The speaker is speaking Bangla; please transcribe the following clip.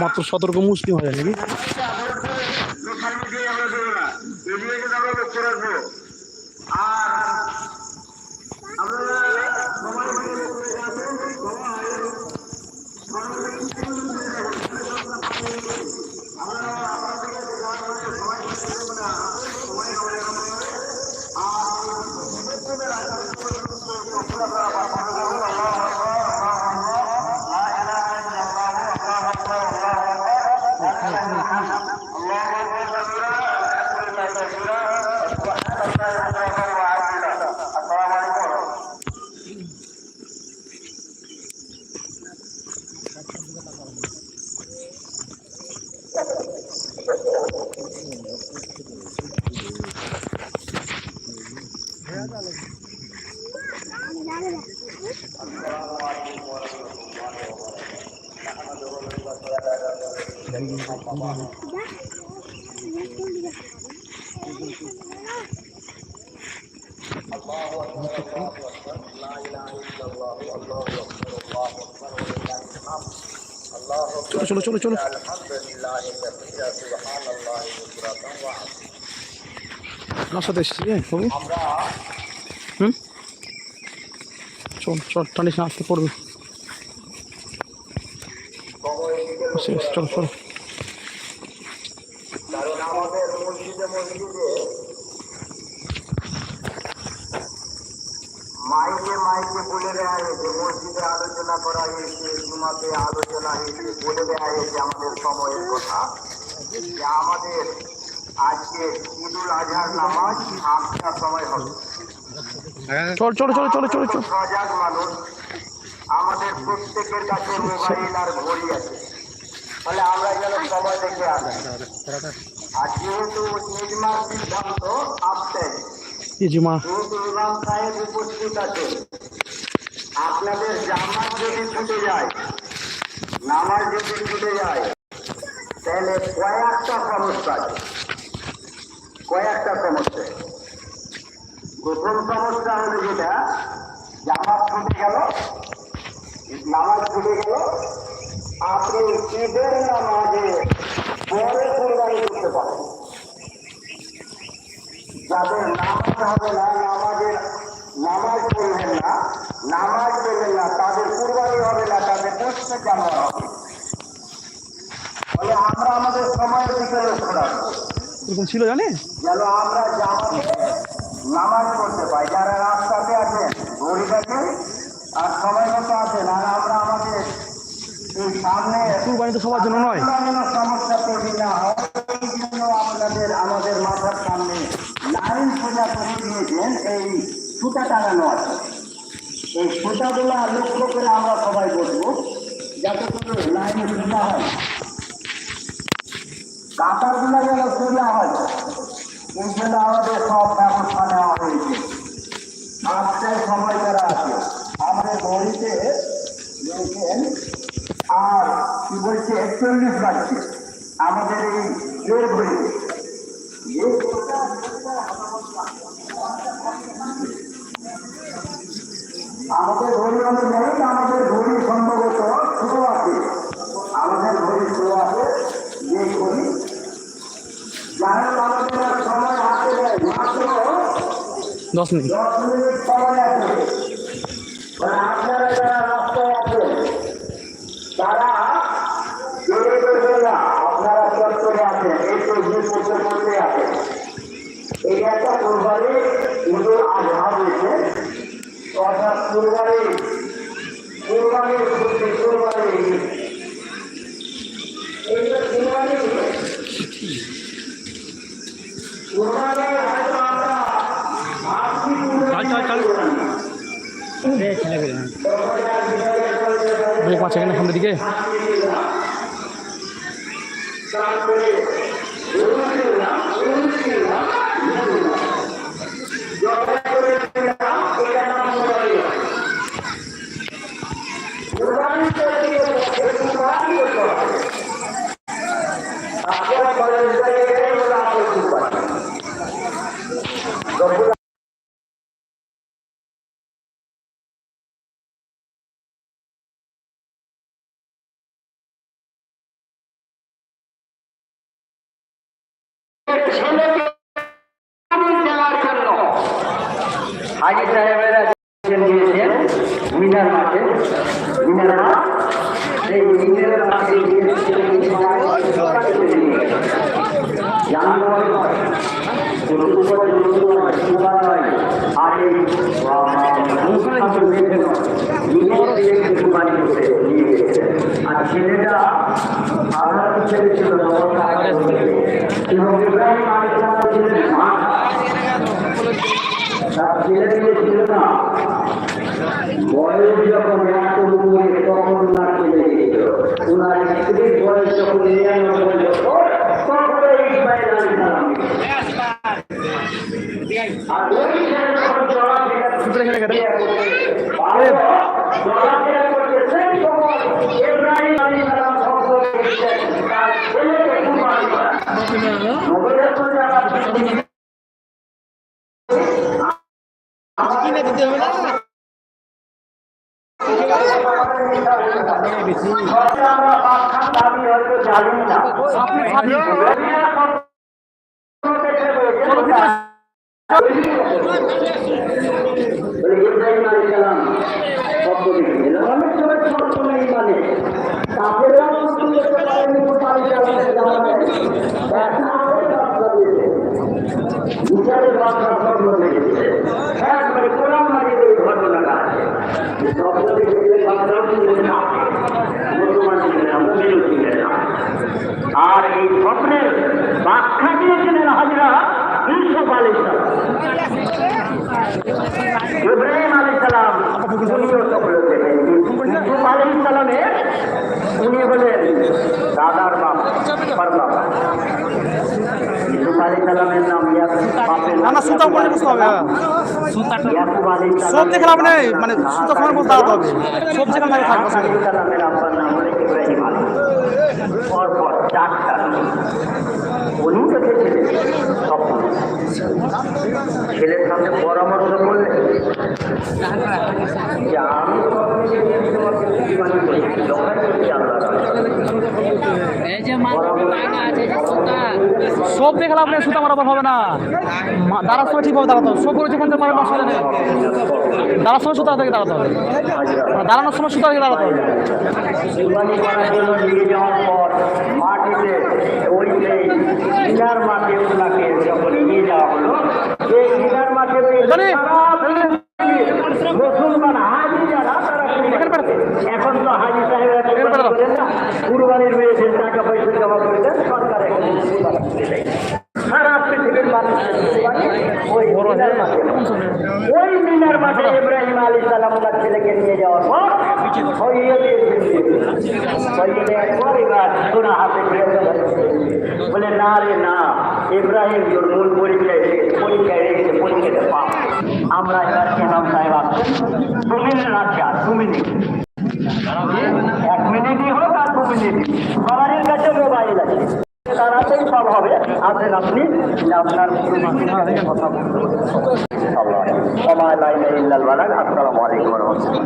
মাত্র সতর্ক মুসলিম হয়ে নাকি সোশ্যাল মিডিয়ায় আমরা দেবো না এদিকে আমরা লক্ষ্য রাখব আর আপনারা সবাই মিলে করে আসুন, সবাই চলো চলো চলো। চলো আমার সাথে এসেছি হ্যাঁ চল চল টানিস না আসতে পড়বে। চলো চলো। মাইকে মাইকে বলে দেওয়া হয়েছে, মসজিদে আলোচনা করা হয়েছে, জুমাতে আলোচনা হয়েছে, বলে দেওয়া হয়েছে আমাদের সময়ের কথা। যে আমাদের আজকে ঈদুল আজহার নামাজ আটটার সময় হবে। চল চলো চলো চলো চলো চলো। মানুষ। আমাদের প্রত্যেকের কাছে মোবাইল আর ঘড়ি আছে। ফলে আমরা যেন সময় দেখে আসি। আর যেহেতু নির্মাণ সিদ্ধান্ত আপসেন এই যেহেতু ইমাম সাহেব উপস্থিত আছে আপনাদের জামাত যদি ছুটে যায় নামাজ যদি ছুটে যায় তাহলে কয়েকটা সমস্যা আছে। কয়েকটা সমস্যা প্রথম সমস্যা হলো যেটা জামাত ছুটে গেল নামাজ ছুটে গেল আপনি ঈদের নামাজে পরে কোরবানি করতে পারেন। যাদের নামাজ হবে না নামাজের নামাজ পড়বেন না নামাজ পড়বেন না তাদের কুরবানি হবে না তাদের পুষ্পে জানোয়ার হবে। ফলে আমরা আমাদের সময়ের দিকে লক্ষ্য রাখব। ছিল জানে যেন আমরা জামাতে নামাজ পড়তে পাই যারা রাস্তাতে আছেন ঘড়িটাকে আর সময় মতো আছেন আর আমরা আমাদের এই সামনে কুরবানি তো সবার জন্য নয়। সমস্যা তৈরি না হয়। এই জন্য আপনাদের আমাদের মাথার সামনে লাইন সোজা করে দিয়েছেন। এই সুতা টাঙানো আছে। এই সুতাগুলা লক্ষ্য করে আমরা সবাই বসবো যাতে করে লাইন সোজা হয়। কাতারগুলা যেন সোজা হয়। আমাদের সব ব্যবস্থা নেওয়া হয়েছে সময় করা আছে আমাদের ঘড়িতে দেখেন আর কি বলছে একচল্লিশ বাজছে আমাদের এই জোর ঘড়িতে আমাদের ঘড়ি আমাদের ঘড়ি সম্ভবত স্লো আছে আমাদের ঘড়ি স্লো আছে যে ঘড়ি যারা আমাদের আর সময় হাতে দেয় মাত্র দশ মিনিট। মানে আপনারা যারা রাস্তায় আছেন তারা আপনারা চত্বরে আছেন এই তো যে পড়তে পড়তে আছেন এই একটা কোরবানি ঈদুল আজহা হয়েছে অর্থাৎ কোরবানি কোরবানির খেলে ফেলে। ব্রেক মারছে এখানে দিকে। ছেলেকে দেওয়ার জন্য হাজি সাহেবেরা দিয়েছেন মিনার মাঠে মিনার মাঠ সেই মিনার মাঠে গিয়ে ছেলেকে জানুয়ারি আর এই আর ছেলেটা আল্লাহ ছেলে ছিল। এবং ইব্রাহিম আলাইহিস ছিলেন মা। তার ছেলে মেয়ে ছিল না। বয়স যখন এত উপরে তখন ওনার ছেলে গিয়েছিল ওনার স্ত্রীর বয়স যখন নিরানব্বই বছর তখন ইসমাইল আলী আর ওই কিনে দিতে হবে না আপনি খাবি ইব্রাহিম আলী সালাম শব্দ লিখেছিল অনেক সময় ছোট ছোট ইমানে কাফেররা মুসলিম ঘটনাটা আছে শব্দ লিখেছিলেন বার্তাও ছিলেন না মুসলমান ছিলেন না মুমিনও ছিলেন না আর এই স্বপ্নের ব্যাখ্যা দিয়েছিলেন হাজরা ইউসুফ আলী সালাম ইব্রাহিম আলী উনি হলেন দাদার বাপ পরবাপ ইউসুফ নাম না সুতা হবে হ্যাঁ। মানে সুতা সময় সব যেখানে থাকে নাম হলেন ইব্রাহিম আলী পরপর চারটা উনি দেখেছিলেন স্বপ্ন ছেলের সামনে পরামর্শ করলেন যে আমি স্বপ্নে দেখেছি তোমাকে বুদ্ধিমানী করেছি লোকাল করছি আল্লাহ এই যে মাথা লাগা আছে যে সুতা সব দেখে লাভ নেই সুতা মারাবার হবে না। দাঁড়ার সময় ঠিকভাবে দাঁড়াতে হবে। সব করে যেখান মারার অসুবিধা নেই। দাঁড়ার সময় সুতা থেকে দাঁড়াতে হবে। মানে দাঁড়ানোর সময় সুতা থেকে দাঁড়াতে হবে। পর মাটিতে ওই যে ওনাকে যখন নিয়ে যাওয়া হলো সেই মিনার মাঠে জানি। মুসলমান হাজি যারা তারা এখানে বেরোতে। এখন তো হাজি সাহেবরা এখানে বেরোতে। করেন না কুরবানির মেয়েদের পয়সা জমা করে দেন সরকার এখন কুরবানি করে দেয়। সারা পৃথিবীর মানুষ কুরবানি ওই মিনার মাঠে ওই মিনার মাঠে ইব্রাহিম আলী সালাম ওনার ছেলেকে নিয়ে যাওয়ার পর বলে না রে না ইব্রাহিম তোর মূল পরীক্ষায় পরীক্ষায় রেখেছে পরীক্ষাতে পাপ আমরা এবার কেনাম সাহেব আসছেন দু মিনিট আছে আর দু মিনিট এক মিনিটই হোক আর দু মিনিট সবারই কাছে মোবাইল আছে তারাতেই সব হবে। আসেন আপনি আপনার কথা সময় লাইনে ইল্লাল বালাগ। আসসালামু আলাইকুম রাহমাতুল্লাহ।